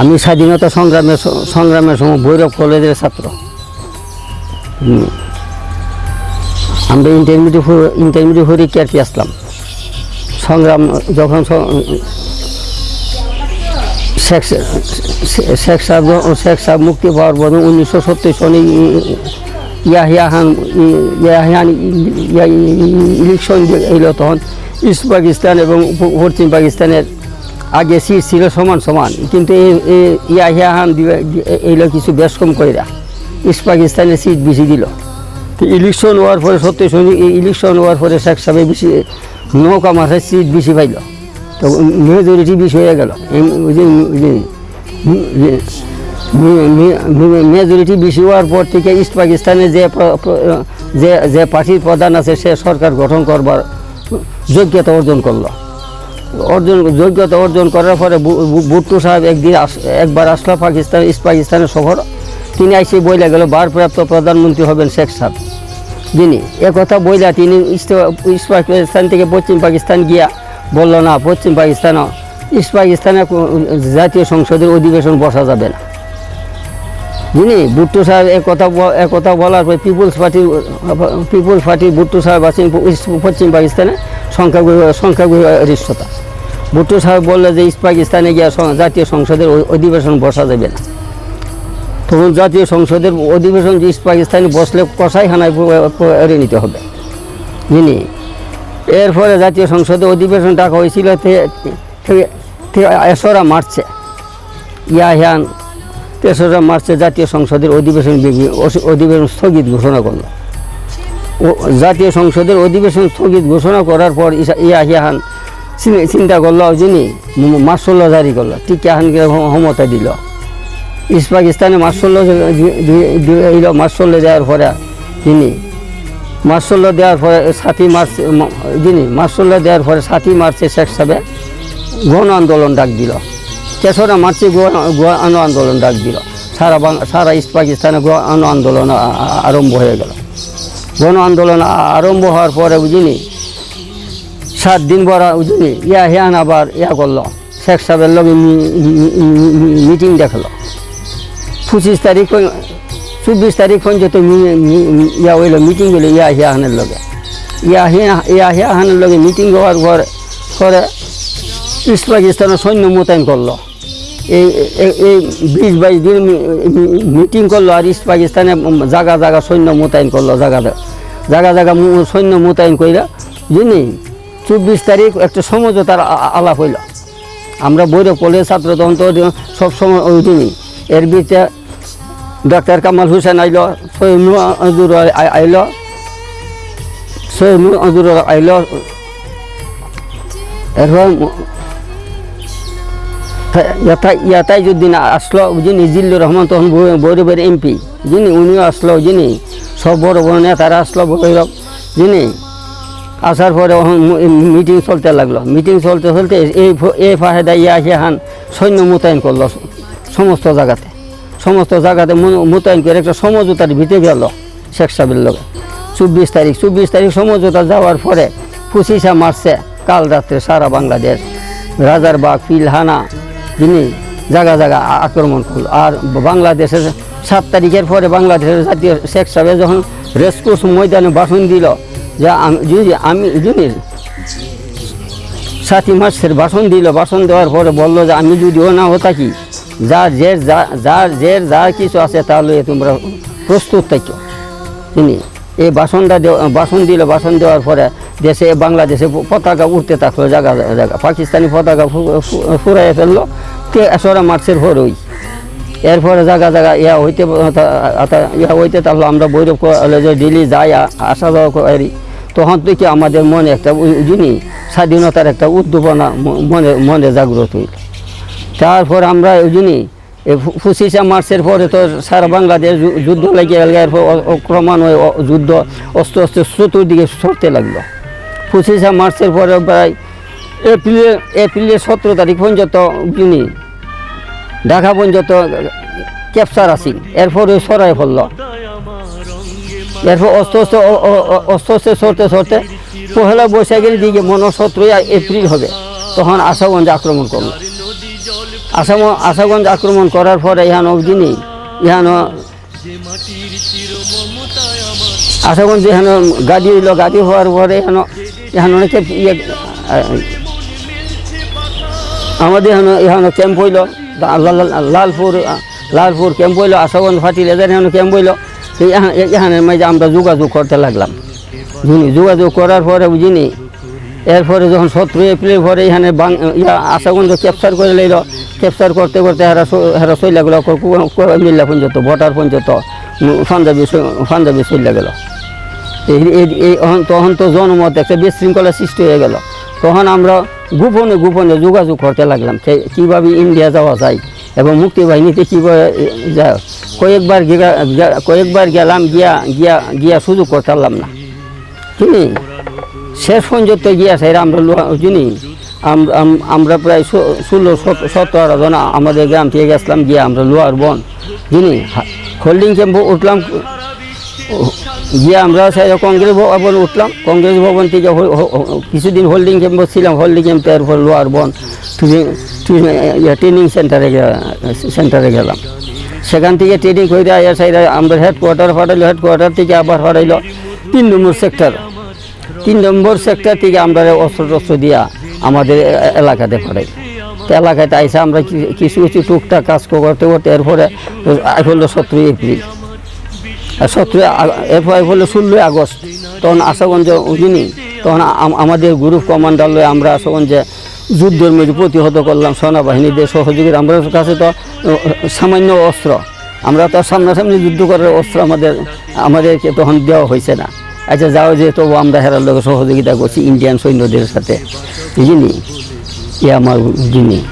আমি স্বাধীনতা সংগ্রামের সংগ্রামের সময় ভৈরব কলেজের ছাত্র। আমরা ইন্টারমিডিয়েট ইন্টারমিডিয়েট পরীক্ষার্থী আসলাম সংগ্রাম যখন শেখ শেখ সাহেব শেখ সাহেব মুক্তি পাওয়ার পর উনিশশো সত্তর সনে ইয়াহিয়া খান ইয়াহিয়ান ইলেকশন এলো তখন ইস্ট পাকিস্তান এবং পশ্চিম পাকিস্তানের আগে সিট ছিল সমান সমান, কিন্তু ইয়াহিয়া খান এইলো কিছু বেশ কম করে কইরা, ইস্ট পাকিস্তানের সিট বেশি দিল। তো ইলেকশন হওয়ার পরে সত্যি শুনি ইলেকশন হওয়ার পরে শেখ সাহেব বেশি, নৌকা মাথায় সিট বেশি পাইল। তো মেজরিটি বেশি হয়ে গেল। মেজরিটি বেশি হওয়ার পর থেকে ইস্ট পাকিস্তানে যে যে যে পার্টির প্রধান আছে, সে সরকার গঠন করবার যোগ্যতা অর্জন করল। অর্জন, যোগ্যতা অর্জন করার পরে ভুট্টো সাহেব একদিন একবার আসলো পাকিস্তান, ইস্ট পাকিস্তানের সফর। তিনি আইসে বইলা গেল, ভারপ্রাপ্ত প্রধানমন্ত্রী হবেন শেখ সাহেব যিনি একথা বইলা তিনি ইস্ট ইস্ট পাকিস্তান থেকে পশ্চিম পাকিস্তান গিয়া বলল, না, পশ্চিম পাকিস্তান, ইস্ট পাকিস্তানে জাতীয় সংসদের অধিবেশন বসা যাবে না। যিনি ভুট্টো সাহেব একথা একথা বলার পর পিপুলস পার্টির পিপুলস পার্টির ভুট্টো সাহেব আছেন পশ্চিম পাকিস্তানে সংখ্যাগুরু সংখ্যাগরিষ্ঠতা ভুট্টো সাহেব বলল যে পাকিস্তানে গিয়া জাতীয় সংসদের অধিবেশন বসা যাবে না। তখন জাতীয় সংসদের অধিবেশন যে পাকিস্তানে বসলে কষাইখানায় করে নিতে হবে। যিনি? এরপরে জাতীয় সংসদে অধিবেশন ডাকা হয়েছিল তেসরা মার্চে ইয়াহিয়ান তেসরা মার্চে জাতীয় সংসদের অধিবেশন অধিবেশন স্থগিত ঘোষণা করল। জাতীয় সংসদের অধিবেশন স্থগিত ঘোষণা করার পর চিন- চিন্তা করল, যিনি মার্শাল জারি করল টিকিয়াহানকে ক্ষমতা দিল। ইস্ট পাকিস্তানে মার্শাল দিল দেওয়ার পরে তিনি মার্শাল দেওয়ার পরে সাতই মার্চ যিনি মার্শাল দেওয়ার পরে সাতই মার্চে শেখ সাহেব গণ আন্দোলন ডাক দিল। তেসরা মার্চে গণ- আন্দোলন ডাক দিল। সারা সারা ইস্ট পাকিস্তানে গণ আন্দোলন আরম্ভ হয়ে গেল। গণ আন্দোলন আরম্ভ হওয়ার পরে বুঝিনি সাত দিন বুঝিনি ইয়া হিয়ান আবার ইয়া করল। শেখ সাহেবের লগে মিটিং দেখাল। পঁচিশ তারিখ চব্বিশ তারিখ মি- ইয়া হইল, মিটিং হইল ইয়া হিয়া হানের লগে। ইয়া হিয়া ইয়া হিয়া হানের লগে মিটিং হওয়ার পর, পরে ইস্ট পাকিস্তানের সৈন্য মোতায়েন করল। এই, এই- বিশ বাইশ দিন মিটিং করল আর ইস্ট পাকিস্তানে জায়গা জায়গা সৈন্য মোতায়েন করল জায়গা জায়গা জায়গা সৈন্য মোতায়েন কইরা যিনি চব্বিশ তারিখ একটা সমঝোতার আলাপ হইল। আমরা বৈরব কলেজ ছাত্র তখন তো সবসময় ওই দিনই এর ভিতরে ডক্টর কামাল হুসেন আইল নজরুল আইল নজরুল আইল। এরপর ইয়াতাই যুদ্দিন আসলো, যিনি জিল্লুর রহমান তখন বৈ- ভৈরবের এমপি। যিনি উনিও আসলো, যিনি সব বড় বড় নেতারা আসলো ভৈরব যিনি আসার পরে মিটিং চলতে লাগল। মিটিং চলতে চলতে এই এই ফাহেদা ইয়া হান সৈন্য মোতায়েন করল সমস্ত জায়গাতে। সমস্ত জায়গাতে মোতায়েন করে একটা সমঝোতার ভিতরে গেল শেখ সাহেবের লগে চব্বিশ তারিখ চব্বিশ তারিখ সমঝোতা যাওয়ার পরে পঁচিশে মার্চে কাল রাত্রে সারা বাংলাদেশ রাজারবাগ পিলহানা, যিনি জায়গা জায়গা আক্রমণ করল। আর বাংলাদেশের সাত তারিখের পরে বাংলাদেশের জাতীয় শেখ সাহেব যখন রেসকোর্স ময়দানে ভাষণ দিল যে আমি যদি সাতই মাসের বাসন দিল বাসন দেওয়ার পরে বলল যে, আমি যদিও না, হতা কি? যার জের যা- যার জের যার কিছু আছে, তাহলে তোমরা প্রস্তুত থাকো। তিনি এই বাসনটা ভাষণ দিল বাসন দেওয়ার পরে দেশে, বাংলাদেশে পতাকা উঠতে থাকল, জায়গা জায়গা। পাকিস্তানি পতাকা ফুরাইয়ে ফেলল তেসরা মার্চের ওই। এরপরে জায়গা জায়গা, ইয়া হইতে ইয়া হইতে তাহলে আমরা বৈরব কলেজে ডেলি যাই আসা যাওয়া করি। তখন থেকে আমাদের মনে একটা যিনি স্বাধীনতার একটা উদ্দীপনা মনে মনে জাগ্রত। হইল তারপর আমরা ওই যিনি এই পঁচিশে মার্চের পরে তো সারা বাংলাদেশ যুদ্ধ লাগিয়ে গেল, এরপর ক্রমান্বয়ে যুদ্ধ অস্তে অস্তে চতুর্দিকে সরতে লাগল। পঁচিশে মার্চের পরে প্রায় এপ্রিলের এপ্রিলের সতেরো তারিখ পর্যন্ত যিনি ঢাকা পর্যন্ত ক্যাপচার আসিল। এরপরে সরাই পড়ল এরপর অস্তে অস্তে অস্তে অস্তে সরতে সরতে পহেলা বৈশাখের দিকে মনে সতেরোই এপ্রিল হবে। তখন আশাগঞ্জ আক্রমণ করল। আসাম আশাগঞ্জ আক্রমণ করার পরে ইহান নেই। ইহান আশাগঞ্জ এখানে গাড়ি হইল, গাড়ি হওয়ার পরে এখানে এখানে অনেকে ইয়ে আমাদের এখানে এখানে ক্যাম্প হইল। লালপুর লালপুর ক্যাম্প হইল, আশাগঞ্জ ফাটিল এদের এখানে ক্যাম্প হইল। তো এখানে এখানে মাঝে আমরা যোগাযোগ করতে লাগলাম। বুঝলি যোগাযোগ করার পরে বুঝিনি এরপরে যখন সতেরো এপ্রিল পরে এখানে ইয়া আশাগঞ্জ ক্যাপচার করে লইল। ক্যাপচার করতে করতে হেরা হেরা চলে গেল মিল্লা পর্যন্ত, ভোটার পর্যন্ত পাঞ্জাবি পাঞ্জাবি চলে গেল। এই তখন তো জনমত একটা বিশৃঙ্খলা সৃষ্টি হয়ে গেল। তখন আমরা গোপনে গোপনে যোগাযোগ করতে লাগলাম কীভাবে ইন্ডিয়া যাওয়া যায়। এবং মুক্তি বাহিনীতে যায় কয়েকবার কয়েকবার গেলাম, গিয়া গিয়া গিয়া সুযোগ করতে পারলাম না। চিনি শেষ পর্যন্ত গিয়া সেরা আমরা চিনি আম- আম- আমরা প্রায় ষোলো, সত- সতেরো জন আমাদের গ্রাম থেকে গেছিলাম, গিয়া আমরা লোয়ার বন চিনি হোল্ডিং ক্যাম্প উঠলাম, গিয়ে আমরা সেই কংগ্রেস ভবন উঠলাম, কংগ্রেস ভবন থেকে কিছুদিন হোল্ডিং ক্যাম্প ছিলাম, হোল্ডিং ক্যাম্পে এরপর লোয়ার বন। ট্রেনিং সেন্টারে সেন্টারে গেলাম। সেখান থেকে ট্রেনিং করে আয়া সাইডে আমরা হেডকোয়ার্টার ফাটাইলো হেডকোয়ার্টার থেকে আবার ফাটাইলো তিন নম্বর সেক্টর তিন নম্বর সেক্টর থেকে আমরা অস্ত্র টস্ত্র দিয়া আমাদের এলাকাতে পাঠাই তো এলাকাতে আইসা আমরা কিছু কিছু টুকটাক কাজ করতে করতে এরপরে হলো সতেরোই এপ্রিল। আর সতেরো এরপর হলো ষোলোই আগস্ট। তখন আশাগঞ্জ উজিনি তখন আমাদের গ্রুপ কমান্ডার লয়ে আমরা আশাগঞ্জে যুদ্ধের মেয়ে প্রতিহত করলাম সেনাবাহিনীদের সহযোগীর। আমরা কাছে তো সামান্য অস্ত্র। আমরা তো সামনাসামনি যুদ্ধ করার অস্ত্র আমাদের, আমাদেরকে তখন দেওয়া হয়েছে না। আচ্ছা যাও যে, তবু আমরা হেরার লোকের সহযোগিতা করছি, ইন্ডিয়ান সৈন্যদের সাথে। বুঝিনি এ আমার জিনিস